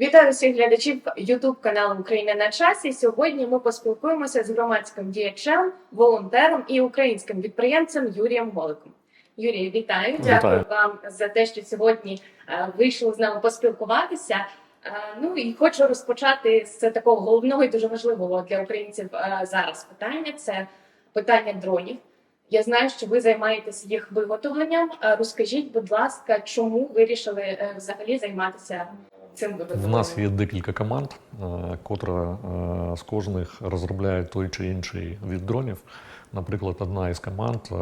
Вітаю всіх глядачів Ютуб каналу Україна на часі. Сьогодні ми поспілкуємося з громадським діячем, волонтером і українським підприємцем Юрієм Голиком. Юрій, вітаю! Вітаю. Дякую вам за те, що сьогодні е, вийшли з нами поспілкуватися. Е, Ну і хочу розпочати з такого головного і дуже важливого для українців е, зараз питання. Це питання дронів. Я знаю, що ви займаєтесь їх виготовленням. Розкажіть, будь ласка, чому вирішили взагалі займатися цим В нас є декілька команд, е, котра е, з кожних розробляє той чи інший від дронів. Наприклад, одна із команд е,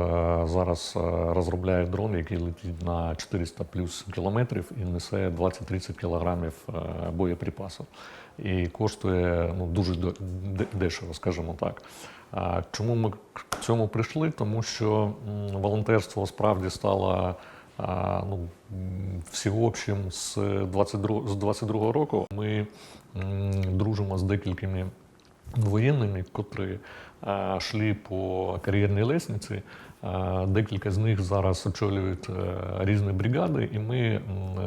зараз розробляє дрон, який летить на 400 плюс кілометрів і несе 20-30 кілограмів боєприпасів. І коштує ну, дуже дешево, скажімо так. Чому ми к цьому прийшли? Тому що волонтерство справді стало ну, всеобщим з 22, з 22 року. Ми дружимо з декількими воєнними, котрі йшли по кар'єрній лестниці. Декілька з них зараз очолюють е, різні бригади, і ми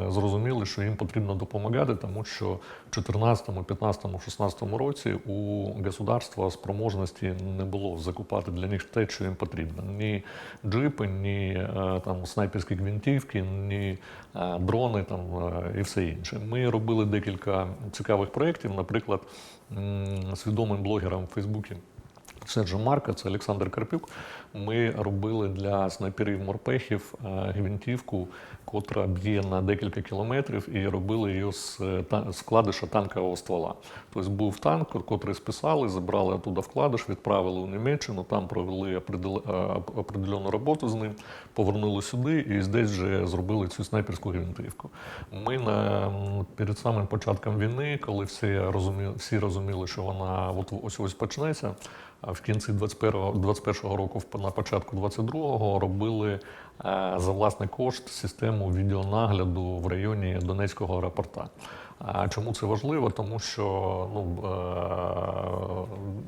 зрозуміли, що їм потрібно допомагати, тому що в 2014, 2015, 2016 році у государства спроможності не було закупати для них те, що їм потрібно. Ні джипи, ні е, там снайперські гвинтівки, ні е, дрони там і все інше. Ми робили декілька цікавих проєктів, наприклад, м, з відомим в Фейсбуці. Серджо Марка, це Олександр Карпюк. Ми робили для снайперів морпехів е, гвинтівку, котра б'є на декілька кілометрів, і робили її з е, та- з танкового ствола. Тобто був танк, котрий списали, забрали оттуда вкладиш, відправили у Німеччину, там провели е, определену роботу з ним, повернули сюди і десь вже зробили цю снайперську гвинтівку. Ми на, перед самим початком війни, коли всі розуміли, всі розуміли, що вона от ось ось почнеться. А в кінці 21-го 21-го року, на початку 22-го робили е, за власний кошт систему відеонагляду в районі Донецького аеропорта. А чому це важливо? Тому що ну,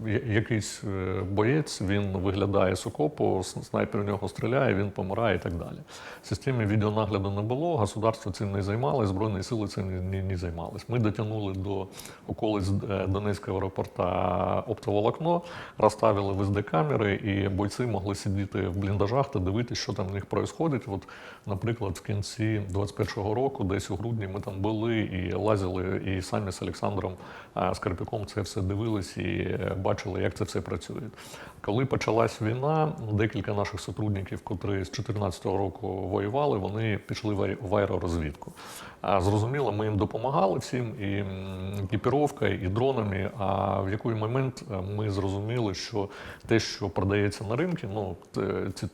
е, якийсь е, боєць він виглядає з окопу, снайпер в нього стріляє, він помирає і так далі. В системі відеонагляду не було, государство цим не займалось, Збройні сили цим не, не, займались. Ми дотягнули до околиць е, Донецького аеропорта оптоволокно, розставили ВСД камери, і бойці могли сидіти в бліндажах та дивитися, що там в них відбувається. От, наприклад, в кінці 21-го року, десь у грудні, ми там були і лазили, і самі з Олександром е, Скарпюком це все дивились і е, бачили, як це все працює. Коли почалась війна, декілька наших сотрудників, котрі з 2014 року воювали, вони пішли в аеророзвідку. Зрозуміло, ми їм допомагали всім і екіпіровкою, і дронами. А в який момент е, ми зрозуміли, що те, що продається на ринку, ну ці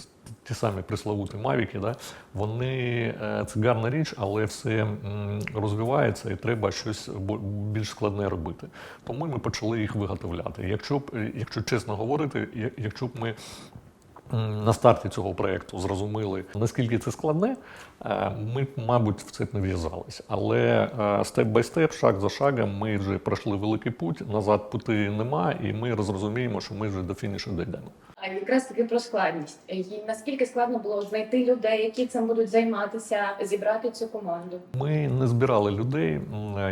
ті самі присловуті мавіки, да, вони е, це гарна річ, але все розвивається і треба щось більш складне робити. Тому ми почали їх виготовляти. Якщо б, е, якщо чесно говорити, якщо б ми на старті цього проєкту зрозуміли, наскільки це складне, е, ми мабуть, в це не в'язались. Але степ бай степ, шаг за шагом, ми вже пройшли великий путь, назад пути нема, і ми розуміємо, що ми вже до фінішу дійдемо. Якраз таки про складність. І наскільки складно було знайти людей, які цим будуть займатися, зібрати цю команду? Ми не збирали людей.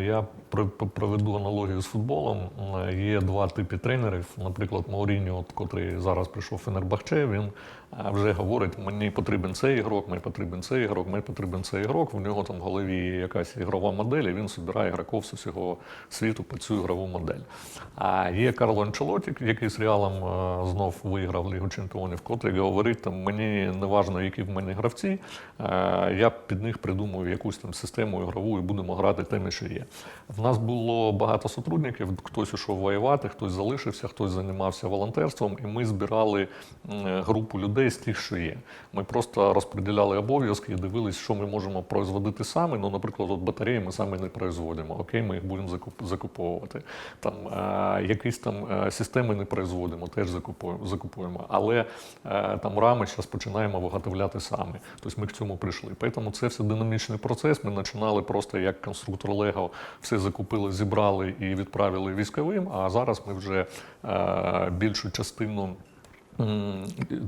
Я про- про- проведу аналогію з футболом. Є два типи тренерів. Наприклад, Мауріньо, от, котрий зараз прийшов в Фенербахче, він вже говорить: мені потрібен цей ігрок, мені потрібен цей ігрок, мені потрібен цей ігрок. В нього там в голові якась ігрова модель, і він збирає ігроків з усього світу під цю ігрову модель. А є Карло Анчелоті, який з Реалом е, знов виграв Лігу Чемпіонів, котрий говорить, там мені не важно, які в мене гравці, е, я під них придумую якусь там систему ігрову і будемо грати тими, що є. В нас було багато сотрудників, хтось ішов воювати, хтось залишився, хтось займався волонтерством, і ми збирали групу людей з тих, що є. Ми просто розподіляли обов'язки і дивились, що ми можемо производити самі. Ну, наприклад, от батареї ми самі не производимо. Окей, ми їх будемо закуп- закуповувати. Там е, якісь там е, системи не производимо, теж закупуємо. закупуємо. Але е, там рами зараз починаємо виготовляти самі. Тобто ми к цьому прийшли. Тому це все динамічний процес. Ми починали просто як конструктор Лего, все закупили, зібрали і відправили військовим. А зараз ми вже е, більшу частину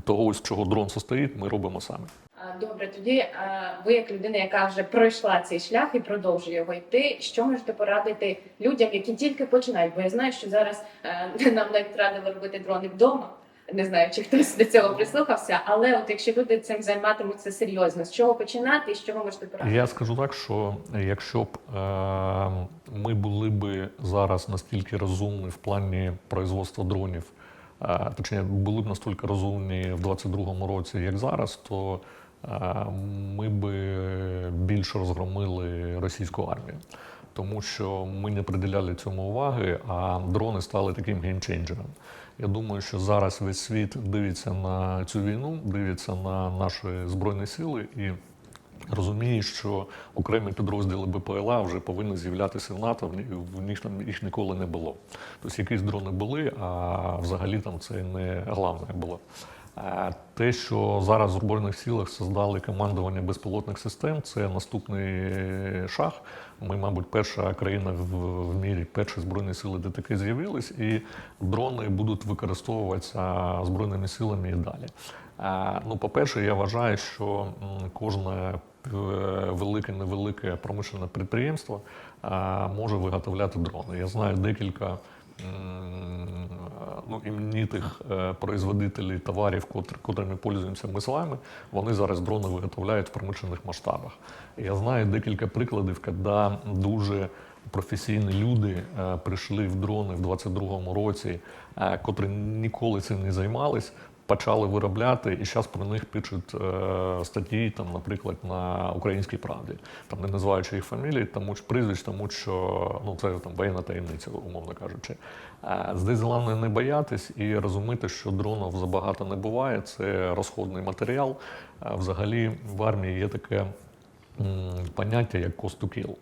того, з чого дрон состоїть, ми робимо самі. Добре, тоді е, ви, як людина, яка вже пройшла цей шлях і продовжує його йти, що можете порадити людям, які тільки починають? Бо я знаю, що зараз е, нам навіть радили робити дрони вдома. Не знаю, чи хтось до цього прислухався, але от якщо люди цим займатимуться серйозно, з чого починати і що ви можете порадити? Я скажу так, що якщо б е, ми були б зараз настільки розумні в плані производства дронів, точніше, були б настільки розумні в 22-му році, як зараз, то ми б більше розгромили російську армію. Тому що ми не приділяли цьому уваги, а дрони стали таким геймченджером. Я думаю, що зараз весь світ дивиться на цю війну, дивиться на наші збройні сили і розуміє, що окремі підрозділи БПЛА вже повинні з'являтися в НАТО, в них там їх ніколи не було. Тобто якісь дрони були, а взагалі там це не головне було. Те, що зараз в Збройних силах создали командування безпілотних систем, це наступний шаг. Ми, мабуть, перша країна в, в мірі, перші збройні сили, де таке з'явились, і дрони будуть використовуватися збройними силами і далі. Ну, по-перше, я вважаю, що кожне е, велике невелике промишлене підприємство може виготовляти дрони. Я знаю декілька м, ну, іменитих е, производителів товарів, котр- котрими пользуємося ми з вами, вони зараз дрони виготовляють в промишлених масштабах. Я знаю декілька прикладів, коли дуже професійні люди е, прийшли в дрони в 22-му році, е, котрі ніколи цим не займались. Почали виробляти, і зараз про них пишуть е, статті, там, наприклад, на українській правді, там не називаючи їх фамілії, тому що прізвищ, тому що ну це там воєнна таємниця, умовно кажучи. Е, здесь головне не боятись і розуміти, що дронів забагато не буває. Це розходний матеріал. Е, взагалі в армії є таке поняття як cost to.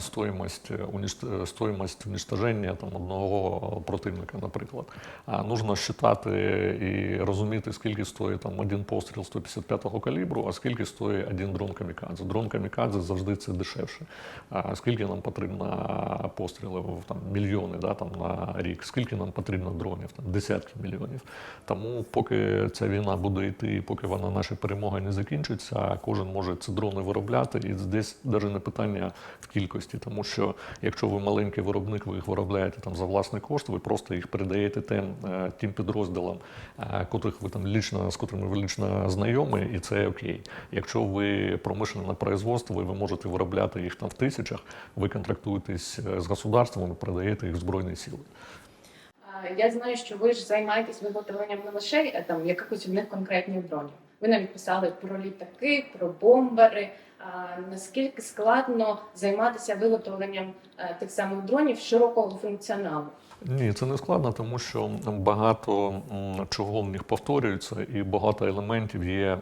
Стоїмость, е, е, уничтоження там, одного противника, наприклад. А нужно считати і розуміти, скільки стоїть там один постріл 155-го калібру, а скільки стоїть один дрон камікадзе. Дрон камікадзе завжди це дешевше. А скільки нам потрібно пострілів там мільйони да, там, на рік, скільки нам потрібно дронів, там десятки мільйонів. Тому поки ця війна буде йти, поки вона наша перемога не закінчиться, кожен може ці дрони виробляти. І десь навіть не питання в кількості, тому що якщо ви маленький виробник, ви їх виробляєте там за власний кошт, ви просто їх передаєте тим, е, тим підрозділам, е, котрих ви там лічно, з котрими ви лічно знайомі, і це окей. Якщо ви промишлене производство, ви можете виробляти їх там в тисячах, ви контрактуєтесь е, з государством і передаєте їх в Збройні сили. Я знаю, що ви ж займаєтесь виготовленням не лише там якихось одних конкретних дронів. Ви навіть писали про літаки, про бомбери. А наскільки складно займатися виготовленням е, тих самих дронів широкого функціоналу? Ні, це не складно, тому що багато чого в них повторюється, і багато елементів є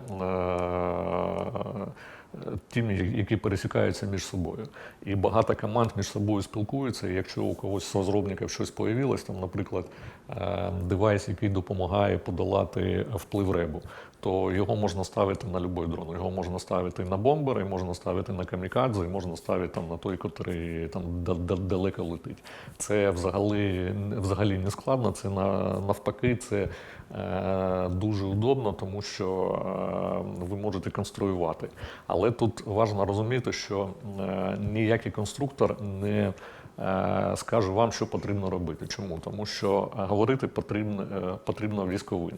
тими, які пересікаються між собою. І багато команд між собою спілкуються. І якщо у когось з розробників щось появилось, там, наприклад, е, девайс, який допомагає подолати вплив ребу, то його можна ставити на будь-який дрон. Його можна ставити на бомбери, можна ставити на камікадзе, можна ставити там на той, який там да- да- далеко летить. Це взагалі, взагалі не складно. Це навпаки, це е, дуже удобно, тому що е, ви можете конструювати. Тут важливо розуміти, що е, ніякий конструктор не е, скаже вам, що потрібно робити. Чому? Тому що е, говорити потрібно, потрібно військовим.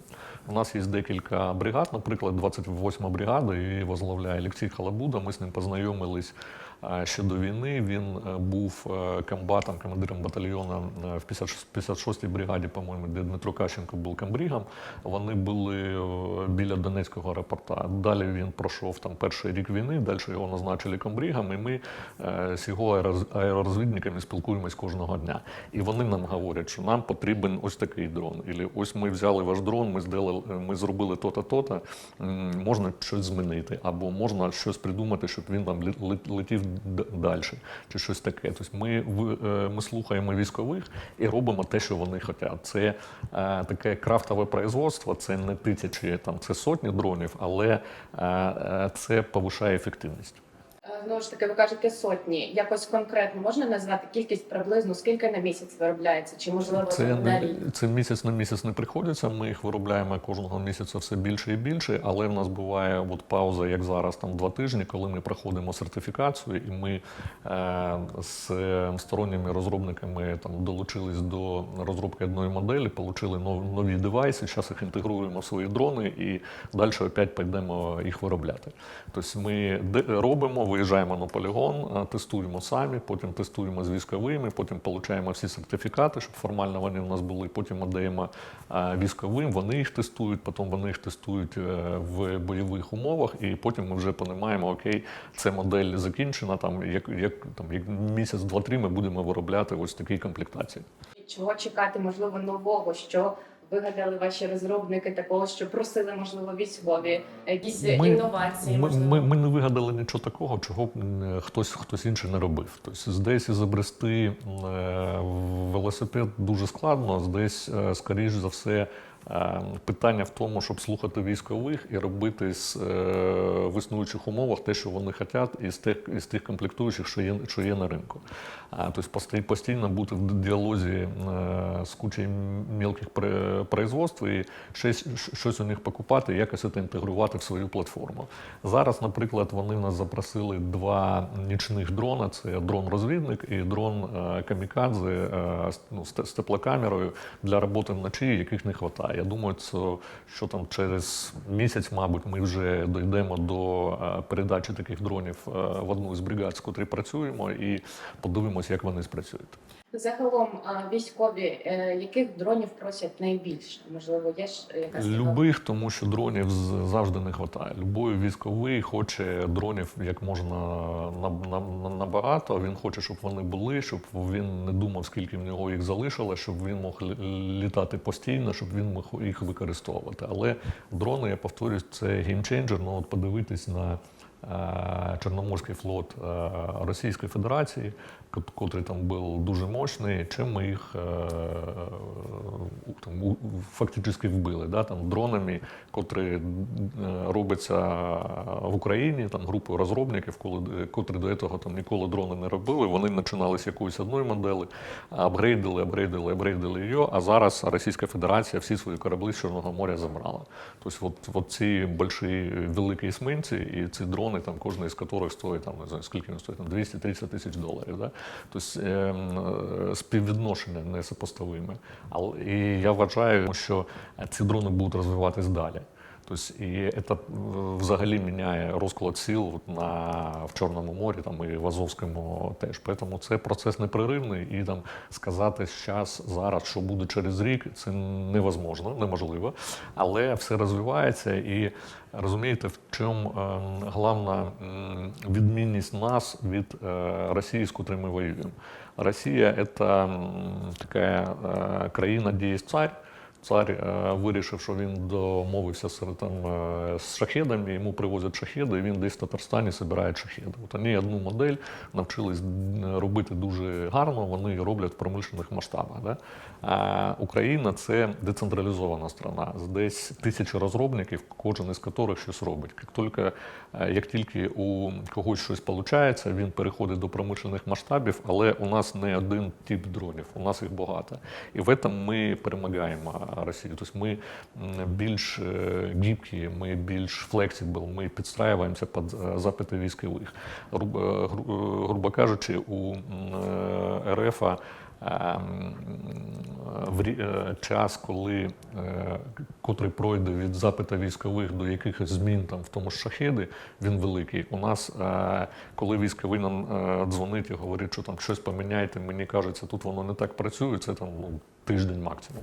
У нас є декілька бригад, наприклад, 28 бригада, і возглавляє Олексій Халабуда. Ми з ним познайомились ще до війни. Він був комбатом, командиром батальйону в 56 56-й бригаді, по-моєму, де Дмитро Кащенко був комбригом. Вони були біля Донецького аеропорта. Далі він пройшов там перший рік війни, далі його назначили комбригом, і ми е, з його аеророзвідниками спілкуємось кожного дня. І вони нам говорять, що нам потрібен ось такий дрон. Ілі ось ми взяли ваш дрон, ми здали, ми зробили то-то, то-то, можна щось змінити, або можна щось придумати, щоб він там летів далі, чи щось таке. Тобто ми, е, ми слухаємо військових і робимо те, що вони хочуть. Це е, таке крафтове производство, це не тисячі, там це сотні дронів, але е, е, це повишає ефективність. Е, Знову ж таки, ви кажете сотні. Якось конкретно можна назвати кількість приблизно, скільки на місяць виробляється? Чи можливо Це, на рік? це місяць на місяць не приходиться. Ми їх виробляємо кожного місяця все більше і більше, але в нас буває от пауза, як зараз, там два тижні, коли ми проходимо сертифікацію, і ми е, з сторонніми розробниками там долучились до розробки одної моделі, отримали нов, нові девайси. Зараз їх інтегруємо в свої дрони і далі опять підемо їх виробляти. Тобто ми робимо, виїжджаємо на полігон, е, тестуємо самі, потім тестуємо з військовими, потім отримуємо всі сертифікати, щоб формально вони у нас були. Потім віддаємо е, військовим, вони їх тестують, потім вони їх тестують е, в бойових умовах, і потім ми вже розуміємо, окей, ця модель закінчена. Там як, як там як місяць, два-три ми будемо виробляти ось такі комплектації. Чого чекати, можливо, нового, що вигадали ваші розробники, такого, що просили, можливо, військові, якісь інновації? Ми, ми, ми не вигадали нічого такого, чого б хтось, хтось інший не робив. Тобто, десь ізобрести е, велосипед дуже складно, десь, е, скоріш за все, питання в тому, щоб слухати військових і робити з, е, в існуючих умовах те, що вони хочуть, із тих, із тих комплектуючих, що є, що є на ринку. А, Тобто постійно бути в діалозі е, з кучою мілких производств і щось, щось у них покупати, якось це інтегрувати в свою платформу. Зараз, наприклад, вони в нас запросили два нічних дрона: це дрон-розвідник і дрон е, камікадзе е, ну, з теплокамерою для роботи вночі, яких не вистачає. Я думаю, це, що там через місяць, мабуть, ми вже дійдемо до е, передачі таких дронів е, в одну з бригад, з котрі працюємо, і подивимося, як вони спрацюють. Загалом військові, е, яких дронів просять найбільше? Можливо, є ж якась Любих, тому що дронів завжди не вистачає. Любой військовий хоче дронів як можна на- на- на- набагато. Він хоче, щоб вони були, щоб він не думав, скільки в нього їх залишилось, щоб він мог літати постійно, щоб він мог їх використовувати. Але дрони, я повторюсь, це геймченджер. Ну от подивитись на е, Чорноморський флот е, Російської Федерації, котрий там був дуже мощний, чим ми їх е, там, фактично вбили. Да? Там, дронами, котрі е, робляться в Україні, там, групою розробників, коли, котрі до цього там, ніколи дрони не робили. Вони починали з якоїсь одної моделі, апгрейдили, апгрейдили, апгрейдили її, а зараз Російська Федерація всі свої кораблі з Чорного моря забрала. Тобто, от, от ці больші великі есминці і ці дрони, там, кожен із яких стоїть там, не знаю, скільки він стоїть, там, 230 тисяч доларів. Да? Тобто е, м, співвідношення несопоставиме. І я вважаю, що ці дрони будуть розвиватись далі. Тобто, і це взагалі міняє розклад сил на, в Чорному морі там, і в Азовському теж. Тому це процес непреривний, і там сказати зараз, зараз, що буде через рік, це невозможно, неможливо. Але все розвивається і розумієте, в чому е, головна відмінність нас від е, Росії, з котрою ми воюємо. Росія це така е, країна, де є цар. Цар е, вирішив, що він домовився з, там, е, з шахедами, йому привозять шахеди, і він десь в Татарстані збирає шахеди. От вони одну модель навчились робити дуже гарно, вони роблять в промишлених масштабах. Да? А Україна це децентралізована страна, десь тисячі розробників, кожен із яких щось робить. Як тільки, е, як тільки у когось щось виходить, він переходить до промишлених масштабів, але у нас не один тип дронів, у нас їх багато. І в цьому ми перемагаємо Росію. Тобто ми більш е, гибкі, ми більш флексибл, ми підстраюємося під е, запити військових. Е, грубо кажучи, у РФ в час, коли котрий пройде від запиту військових до якихось змін там в тому ж шахеди, він великий. У нас, е, коли військовий нам е, дзвонить і говорить, що там щось поміняйте, мені кажеться, тут воно не так працює, це там ну, тиждень максимум.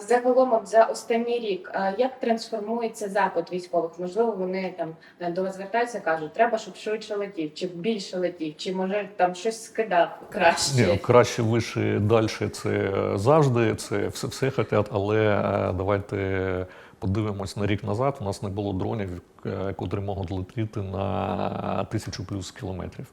Загалом за останній рік, як трансформується запит військових? Можливо, вони там е, до вас звертаються, кажуть, треба, щоб швидше летів, чи більше летів, чи може там щось скидав краще. Ні, краще, вище, далі це завжди, це все, все хотять, але е, давайте подивимось на рік назад. У нас не було дронів, е, котрі можуть летіти на тисячу плюс кілометрів.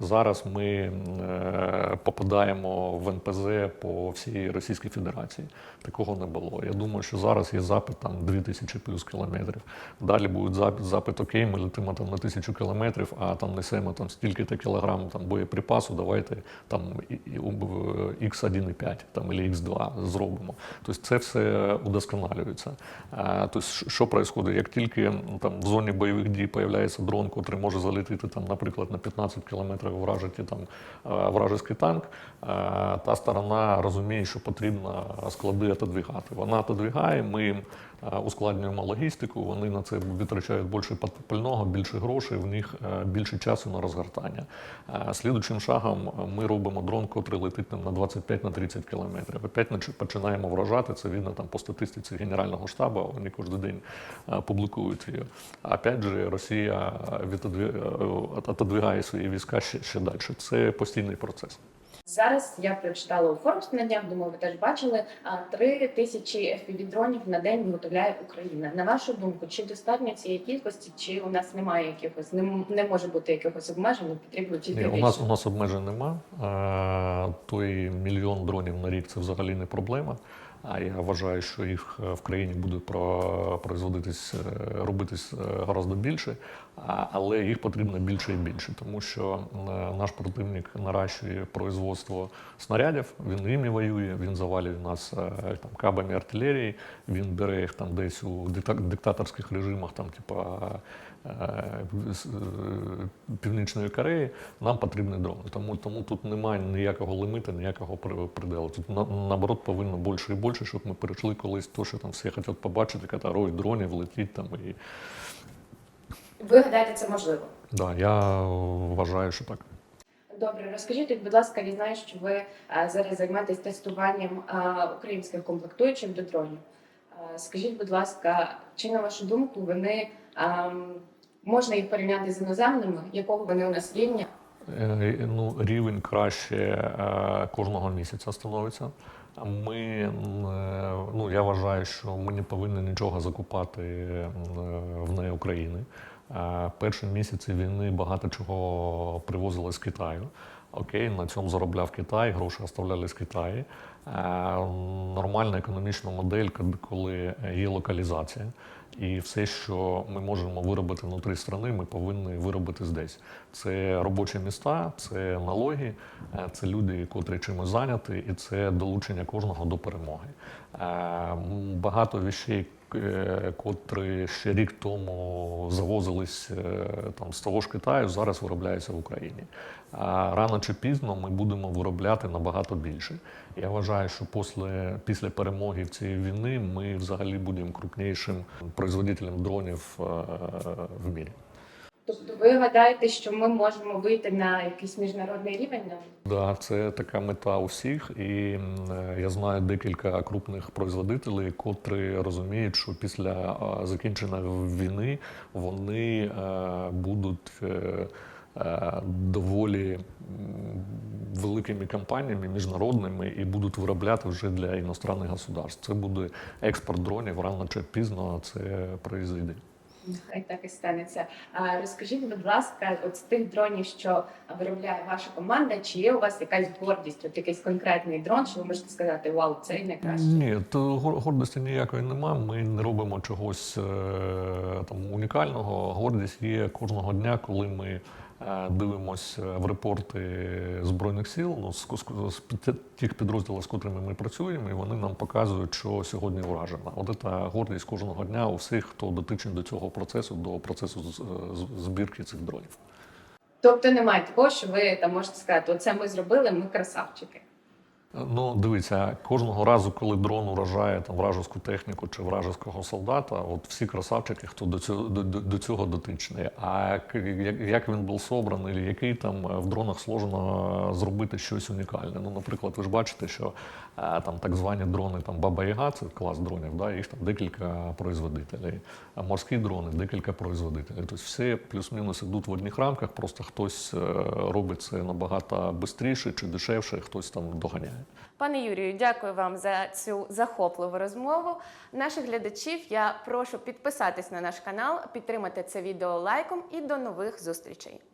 Зараз ми, е, попадаємо в НПЗ по всій Російській Федерації. Такого не було. Я думаю, що зараз є запит там 2000 плюс кілометрів. Далі буде запит, окей, ми летимо там на тисячу кілометрів, а там несемо там стільки-то кілограм там боєприпасу, давайте там і- і, X1,5 там, або X2 зробимо. Тобто це все удосконалюється. Тобто, що- відбувається? Як тільки там в зоні бойових дій появляється дрон, який може залетіти там, наприклад, на 15 кілометрів вражити там вражеський танк, та сторона розуміє, що потрібно склади отодвигати. Вона отодвігає, ми їм ускладнюємо логістику, вони на це витрачають більше пального, більше грошей, в них е, більше часу на розгортання. А, Слідуючим шагом е, ми робимо дрон, котрий летить там, на 25-30 кілометрів. Опять починаємо вражати, це видно там по статистиці Генерального штабу, вони кожен день е, публікують її. Опять же, Росія відодві- е, свої війська ще, ще далі. Це постійний процес. Зараз я прочитала у Forbes на днях, думаю, ви теж бачили. а, Три тисячі FPV-дронів на день виготовляє Україна. На вашу думку, чи достатньо цієї кількості, чи у нас немає якихось, не, не може бути якихось обмежень, потрібно чи Ні, у нас у нас обмежень нема. Е, Той мільйон дронів на рік це взагалі не проблема. А я вважаю, що їх е, в країні буде про- производитись, е, робитись е, гораздо більше, але їх потрібно більше і більше, тому що наш противник наращує производство снарядів, він ними воює, він завалює нас там кабами артилерії, він бере їх там десь у дикта- диктаторських режимах, там типа Північної Кореї, нам потрібні дрони. Тому, тому тут немає ніякого лимиту, ніякого приділу. Тут на, наоборот повинно більше і більше, щоб ми перейшли колись то, що там всі хочуть побачити, коли рой дронів летить там. І, Ви гадаєте, це можливо? да, я вважаю, що так. Добре, розкажіть, будь ласка, я знаю, що ви зараз займаєтесь тестуванням українських комплектуючих до дронів. Скажіть, будь ласка, чи на вашу думку вони ам, можна їх порівняти з іноземними? Якого вони у нас рівня? Е, Ну, рівень краще е, кожного місяця становиться. Ми, е, ну, я вважаю, що ми не повинні нічого закупати в неї України. Перші місяці війни багато чого привозили з Китаю. Окей, на цьому заробляв Китай, гроші оставляли з Китаю. Е, Нормальна економічна модель, коли- є локалізація. І все, що ми можемо виробити внутрі країни, ми повинні виробити здесь. Це робочі міста, це налоги, е, це люди, котрі чимось зайняті, і це долучення кожного до перемоги. Е, Багато вещей, котрі ще рік тому завозились е, там з того ж Китаю, зараз виробляються в Україні. А рано чи пізно ми будемо виробляти набагато більше. Я вважаю, що після, після перемоги в цієї війни ми взагалі будемо крупнішим производителем дронів е, в мірі. Тобто ви гадаєте, що ми можемо вийти на якийсь міжнародний рівень? Да, це така мета усіх, і е, я знаю декілька крупних производителів, котрі розуміють, що після е, закінчення війни вони е, будуть доволі великими компаніями міжнародними і будуть виробляти вже для іностранних государств. Це буде експорт дронів рано чи пізно це произойде. Нехай так і станеться. А розкажіть, будь ласка, от з тих дронів, що виробляє ваша команда, чи є у вас якась гордість, от якийсь конкретний дрон, що ви можете сказати, вау, цей найкращий? Ні, то гор- гордості ніякої нема. Ми не робимо чогось е, там унікального. Гордість є кожного дня, коли ми дивимося в репорти збройних сил, ну з, з- з тих підрозділів, з котрими ми працюємо, і вони нам показують, що сьогодні вражено. От це гордість кожного дня у всіх, хто дотичний до цього процесу, до процесу з- з- збірки цих дронів. Тобто немає такого, що ви там можете сказати, оце ми зробили, ми красавчики. Ну, дивіться, кожного разу, коли дрон уражає там вражеську техніку чи вражеського солдата, от всі красавчики, хто до цього до, до, цього дотичний. А як, як він був собраний, який там е, в дронах сложно зробити щось унікальне. Ну, наприклад, ви ж бачите, що е, там так звані дрони, там Баба Яга, це клас дронів, да, їх там декілька производителів. А морські дрони декілька производителів. Тобто все плюс-мінус йдуть в одних рамках, просто хтось е, робить це набагато швидше чи дешевше, хтось там доганяє. Пане Юрію, дякую вам за цю захопливу розмову. Наших глядачів я прошу підписатись на наш канал, підтримати це відео лайком і до нових зустрічей.